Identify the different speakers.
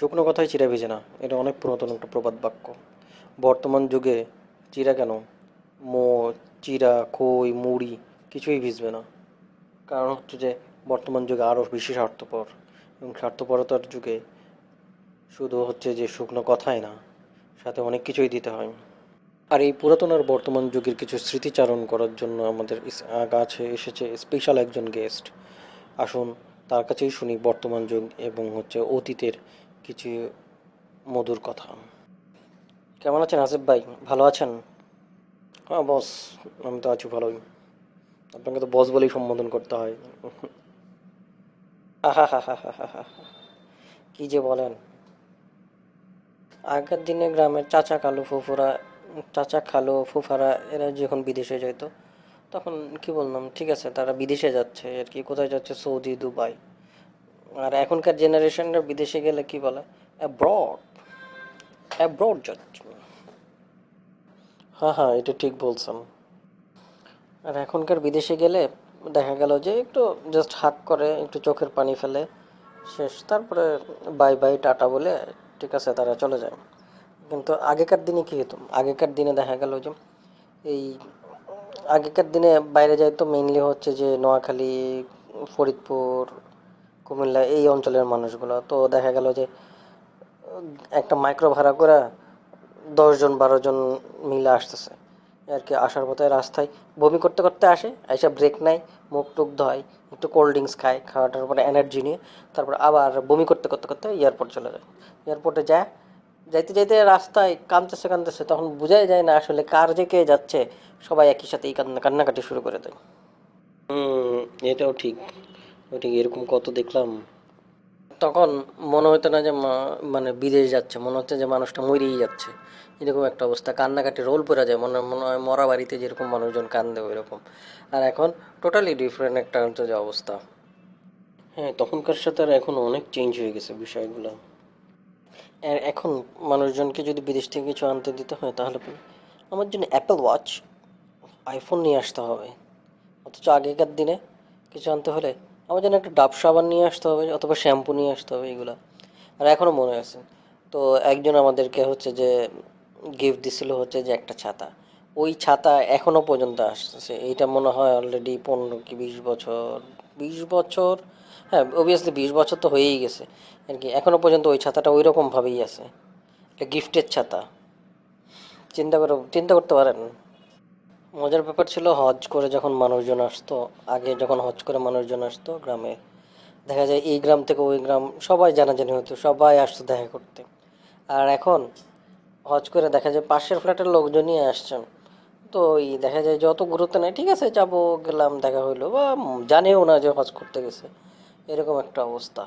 Speaker 1: শুকনো কথায় চিরা ভিজে না। এটা অনেক পুরাতন একটা প্রবাদ বাক্য। বর্তমান যুগে চিরা কেন? মো চিরা খই, মুড়ি কিছুই ভিজবে না। কারণ হচ্ছে যে বর্তমান যুগে আরও বেশি স্বার্থপর। এবং স্বার্থপরতার যুগে শুধু হচ্ছে যে শুকনো কথাই না, সাথে অনেক কিছুই দিতে হয়। আর এই পুরাতন আর বর্তমান যুগের কিছু স্মৃতিচারণ করার জন্য আমাদের কাছে এসেছে স্পেশাল একজন গেস্ট আসুন তার কাছেই শুনি বর্তমান যুগ এবং হচ্ছে অতীতের কিছু মধুর কথা। কেমন আছেন আসিফ ভাই? ভালো আছেন? হ্যাঁ বস, আমি তো আছি ভালোই। আপনাকে তো বস বলেই সম্বোধন করতে হয়। কি যে বলেন। আগের দিনে গ্রামের চাচা কালু ফুফুরা, চাচা খালু ফুফারা, এরা যখন বিদেশে যেত তখন কি বললাম, ঠিক আছে, তারা বিদেশে যাচ্ছে, আর কি, কোথায় যাচ্ছে? Saudi, Dubai. আর এখনকার জেনারেশনরা বিদেশে গেলে কি বলে? অ্যাব্রড অ্যাব্রড যাচ্ছে হ্যাঁ হ্যাঁ এটা ঠিক বলছেন। আর এখনকার বিদেশে গেলে দেখা গেল যে একটু জাস্ট হাক করে, একটু চোখের পানি ফেলে, শেষ। তারপরে বাই বাই টাটা বলে ঠিক আছে, তারা চলে যায়। কিন্তু আগেকার দিনে কী হতো? আগেকার দিনে দেখা গেল যে এই আগেকার দিনে বাইরে যাইতো মেইনলি হচ্ছে যে নোয়াখালী, ফরিদপুর কুমিল্লা এই অঞ্চলের মানুষগুলো। তো দেখা গেল যে, একটা মাইক্রো ভাড়া করে দশজন বারো জন মিলে আসতেছে। আর কি আসার পথে রাস্তায় বমি করতে করতে আসে এসে ব্রেক নেয়, মুখ টুক ধয়, একটু কোল্ড ড্রিঙ্কস খায়, খাওয়াটার পরে এনার্জি নিয়ে তারপর আবার বমি করতে করতে করতে এয়ারপোর্ট চলে যায়। এয়ারপোর্টে যায়, যাইতে যাইতে রাস্তায় কাঁদতেছে কাঁদতেছে, তখন বোঝাই যায় না আসলে কার যে কে যাচ্ছে, সবাই একই সাথেই কান্না কান্নাকাটি শুরু করে দেয়। এটাও ঠিক। ঠিক এরকম কত দেখলাম? তখন মনে হতো না যে মানে বিদেশ যাচ্ছে মনে হচ্ছে যে মানুষটা মরেই যাচ্ছে। এরকম একটা অবস্থা কান্নাকাটি রোল পড়ে যায় মনে মনে হয় মরা বাড়িতে যেরকম মানুষজন কান্দে ওই রকম আর এখন টোটালি ডিফারেন্ট একটা হচ্ছে যে অবস্থা। হ্যাঁ তখনকার সাথে আর এখন অনেক চেঞ্জ হয়ে গেছে বিষয়গুলো। আর এখন মানুষজনকে যদি বিদেশ থেকে কিছু আনতে দিতে হয় তাহলে আমার জন্য অ্যাপেল ওয়াচ আইফোন নিয়ে আসতে হবে। অথচ আগেকার দিনে কিছু আনতে হলে আমার জন্য একটা ডাব সাবান নিয়ে আসতে হবে অথবা শ্যাম্পু নিয়ে আসতে হবে এগুলো। আর এখনও মনে আছে। তো একজন আমাদেরকে হচ্ছে যে গিফট দিছিল হচ্ছে যে একটা ছাতা। ওই ছাতা এখনও পর্যন্ত আসতেছে। এইটা মনে হয় অলরেডি পনেরো কি বিশ বছর বিশ বছর? হ্যাঁ অবভিয়াসলি বিশ বছর তো হয়েই গেছে। আর কি এখনও পর্যন্ত ওই ছাতাটা ওই রকমভাবেই আছে। এটা গিফটের ছাতা। চিন্তা করে, চিন্তা করতে পারেন। মজার ব্যাপার ছিল হজ করে যখন মানুষজন আসতো, আগে যখন হজ করে মানুষজন আসতো গ্রামে, দেখা যায় এই গ্রাম থেকে ওই গ্রাম, সবাই জানাজানি হতো, সবাই আসতো দেখা করতে। আর এখন হজ করে দেখা যায় পাশের ফ্ল্যাটের লোকজনই আসছেন। তো এই দেখা যায় যত গুরুত্ব নেই, ঠিক আছে, যাব, গেলাম, দেখা হইল, বা জানেও না যে হজ করতে গেছে। এরকম একটা অবস্থা।